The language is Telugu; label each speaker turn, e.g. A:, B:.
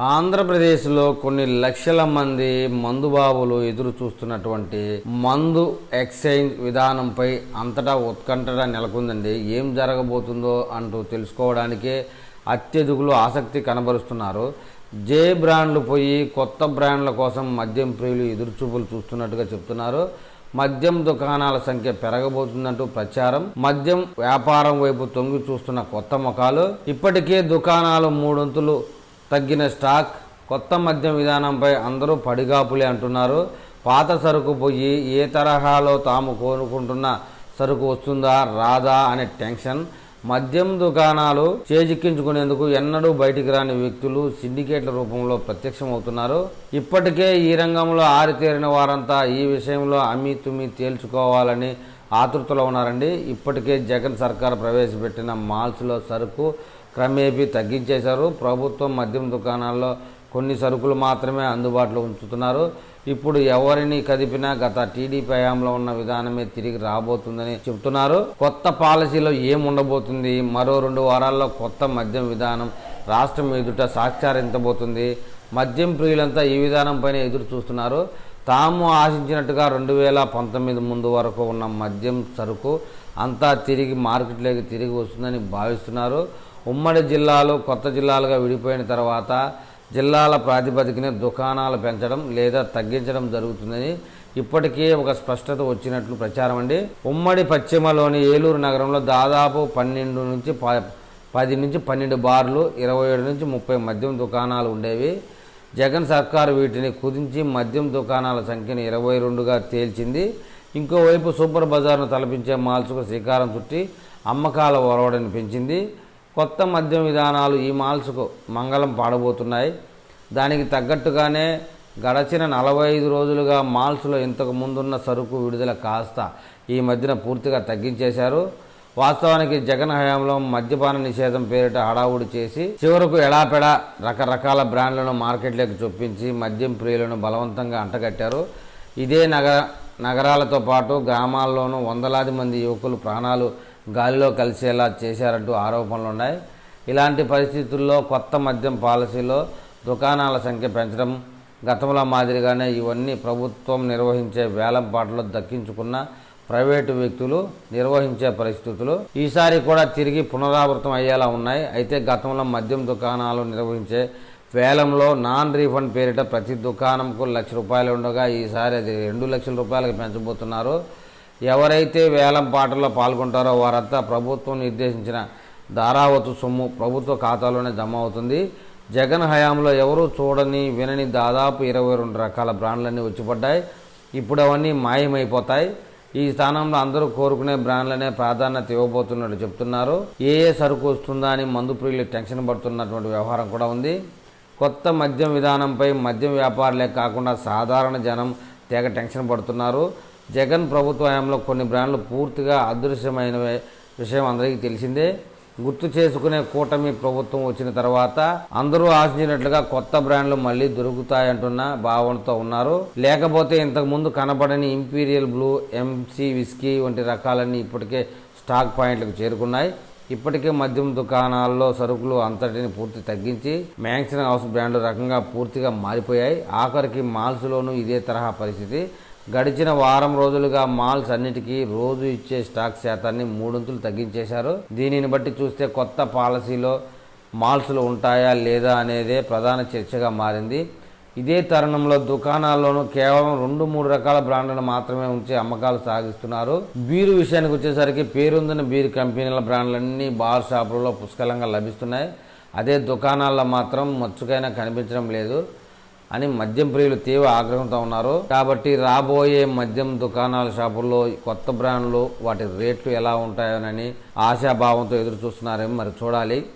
A: ఆంధ్రప్రదేశ్లో కొన్ని లక్షల మంది మందుబాబులు ఎదురు చూస్తున్నటువంటి మందు ఎక్స్చేంజ్ విధానంపై అంతటా ఉత్కంఠ నెలకొందండి. ఏం జరగబోతుందో అంటూ తెలుసుకోవడానికే అత్యధికులు ఆసక్తి కనబరుస్తున్నారు. జే బ్రాండ్లు పోయి కొత్త బ్రాండ్ల కోసం మద్యం ప్రియులు ఎదురుచూపులు చూస్తున్నట్టుగా చెప్తున్నారు. మద్యం దుకాణాల సంఖ్య పెరగబోతుందంటూ ప్రచారం. మద్యం వ్యాపారం వైపు తొంగి చూస్తున్న కొత్త ముఖాలు. ఇప్పటికే దుకాణాలు మూడొంతులు తగ్గిన స్టాక్ కొత్త మద్యం విధానంపై అందరూ పడిగాపులే అంటున్నారు. పాత సరుకు పోయి ఏ తరహాలో తాము కోరుకుంటున్న సరుకు వస్తుందా రాదా అనే టెన్షన్. మద్యం దుకాణాలు చేజిక్కించుకునేందుకు ఎన్నడూ బయటికి రాని వ్యక్తులు సిండికేట్ల రూపంలో ప్రత్యక్షమవుతున్నారు. ఇప్పటికే ఈ రంగంలో ఆరితేరిన వారంతా ఈ విషయంలో అమ్మి తుమ్మి తేల్చుకోవాలని ఆతృతలో ఉన్నారండి. ఇప్పటికే జగన్ సర్కార్ ప్రవేశపెట్టిన మాల్స్లో సరుకు క్రమేపీ తగ్గించేశారు. ప్రభుత్వం మద్యం దుకాణాల్లో కొన్ని సరుకులు మాత్రమే అందుబాటులో ఉంచుతున్నారు. ఇప్పుడు ఎవరిని కదిపినా గత టీడీపీ హయాంలో ఉన్న విధానమే తిరిగి రాబోతుందని చెబుతున్నారు. కొత్త పాలసీలో ఏముండబోతుంది మరో రెండు వారాల్లో కొత్త మద్యం విధానం రాష్ట్రం ఎదుట సాక్షారించబోతుంది మద్యం ప్రియులంతా ఈ విధానంపైనే ఎదురు చూస్తున్నారు. తాము ఆశించినట్టుగా రెండు వేల పంతొమ్మిది ముందు వరకు ఉన్న మద్యం సరుకు అంతా తిరిగి మార్కెట్లోకి తిరిగి వస్తుందని భావిస్తున్నారు. ఉమ్మడి జిల్లాలు కొత్త జిల్లాలుగా విడిపోయిన తర్వాత జిల్లాల ప్రాతిపదికన దుకాణాలు పెంచడం లేదా తగ్గించడం జరుగుతుందని ఇప్పటికే ఒక స్పష్టత వచ్చినట్లు ప్రచారం అండి. ఉమ్మడి పశ్చిమలోని ఏలూరు నగరంలో దాదాపు పన్నెండు నుంచి ప- పది నుంచి పన్నెండు బార్లు ఇరవై ఏడు నుంచి ముప్పై మద్యం దుకాణాలు ఉండేవి. జగన్ సర్కారు వీటిని కుదించి మద్యం దుకాణాల సంఖ్యను ఇరవై రెండుగా తేల్చింది. ఇంకోవైపు సూపర్ బజార్ను తలపించే మాల్స్కు శ్రీకారం చుట్టి అమ్మకాల ఒరవడిని పెంచింది. కొత్త మద్యం విధానాలు ఈ మాల్స్కు మంగళం పాడబోతున్నాయి. దానికి తగ్గట్టుగానే గడచిన నలభై ఐదు రోజులుగా మాల్స్లో ఇంతకు ముందున్న సరుకు విడుదల కాస్త ఈ మధ్యన పూర్తిగా తగ్గించేశారు. వాస్తవానికి జగన్ హయాంలో మద్యపాన నిషేధం పేరిట హడావుడి చేసి చివరకు ఎడాపెడా రకరకాల బ్రాండ్లను మార్కెట్లోకి చొప్పించి మద్యం ప్రియులను బలవంతంగా అంటగట్టారు. ఇదే నగర నగరాలతో పాటు గ్రామాల్లోనూ వందలాది మంది యువకులు ప్రాణాలు గాలిలో కలిసేలా చేశారంటూ ఆరోపణలు ఉన్నాయి. ఇలాంటి పరిస్థితుల్లో కొత్త మద్యం పాలసీలో దుకాణాల సంఖ్య పెంచడం గతంలో మాదిరిగానే ఇవన్నీ ప్రభుత్వం నిర్వహించే వేలంపాటలో దక్కించుకున్న ప్రైవేటు వ్యక్తులు నిర్వహించే పరిస్థితులు ఈసారి కూడా తిరిగి పునరావృతం అయ్యేలా ఉన్నాయి. అయితే గతంలో మద్యం దుకాణాలు నిర్వహించే వేలంలో నాన్ రీఫండ్ పేరిట ప్రతి దుకాణంకు లక్ష రూపాయలు ఉండగా ఈసారి అది రెండు లక్షల రూపాయలకు పెంచబోతున్నారు. ఎవరైతే వేలం పాటల్లో పాల్గొంటారో వారంతా ప్రభుత్వం నిర్దేశించిన ధారావతు సొమ్ము ప్రభుత్వ ఖాతాలోనే జమ అవుతుంది. జగన్ హయాంలో ఎవరూ చూడని వినని దాదాపు ఇరవై రెండు రకాల బ్రాండ్లన్నీ వచ్చిపడ్డాయి. ఇప్పుడు అవన్నీ మాయమైపోతాయి. ఈ స్థానంలో అందరూ కోరుకునే బ్రాండ్లనే ప్రాధాన్యత ఇవ్వబోతున్నట్టు చెప్తున్నారు. ఏ ఏ సరుకు వస్తుందా అని మందు ప్రియులు టెన్షన్ పడుతున్నటువంటి వ్యవహారం కూడా ఉంది. కొత్త మద్యం విధానంపై మద్యం వ్యాపారులే కాకుండా సాధారణ జనం తెగ టెన్షన్ పడుతున్నారు. జగన్ ప్రభుత్వ హయాంలో కొన్ని బ్రాండ్లు పూర్తిగా అదృశ్యమైన విషయం అందరికీ తెలిసిందే. గుర్తు చేసుకునే కూటమి ప్రభుత్వం వచ్చిన తర్వాత అందరూ ఆశించినట్లుగా కొత్త బ్రాండ్లు మళ్ళీ దొరుకుతాయంటున్న భావనతో ఉన్నారు. లేకపోతే ఇంతకు ముందు కనబడని ఇంపీరియల్ బ్లూ ఎంసీ విస్కీ వంటి రకాలన్నీ ఇప్పటికే స్టాక్ పాయింట్లకు చేరుకున్నాయి. ఇప్పటికే మద్యం దుకాణాల్లో సరుకులు అంతటిని పూర్తి తగ్గించి మ్యాక్సిన్ హౌస్ బ్రాండ్ రకంగా పూర్తిగా మారిపోయాయి. ఆఖరికి మాల్స్లోనూ ఇదే తరహా పరిస్థితి. గడిచిన వారం రోజులుగా మాల్స్ అన్నిటికీ రోజు ఇచ్చే స్టాక్ శాతాన్ని మూడొంతులు తగ్గించేశారు. దీనిని బట్టి చూస్తే కొత్త పాలసీలో మాల్స్లు ఉంటాయా లేదా అనేదే ప్రధాన చర్చగా మారింది. ఇదే తరుణంలో దుకాణాల్లోనూ కేవలం రెండు మూడు రకాల బ్రాండ్లను మాత్రమే ఉంచి అమ్మకాలు సాగిస్తున్నారు. బీరు విషయానికి వచ్చేసరికి పేరొందిన బీరు కంపెనీల బ్రాండ్లన్నీ బార్ షాపులలో పుష్కలంగా లభిస్తున్నాయి. అదే దుకాణాల్లో మాత్రం మచ్చుకైనా కనిపించడం లేదు. అని మద్యం ప్రియులు తీవ్ర ఆగ్రహంతో ఉన్నారు. కాబట్టి రాబోయే మద్యం దుకాణాల షాపుల్లో కొత్త బ్రాండ్లు వాటి రేట్లు ఎలా ఉంటాయోనని ఆశాభావంతో ఎదురు చూస్తున్నారేమో మరి చూడాలి.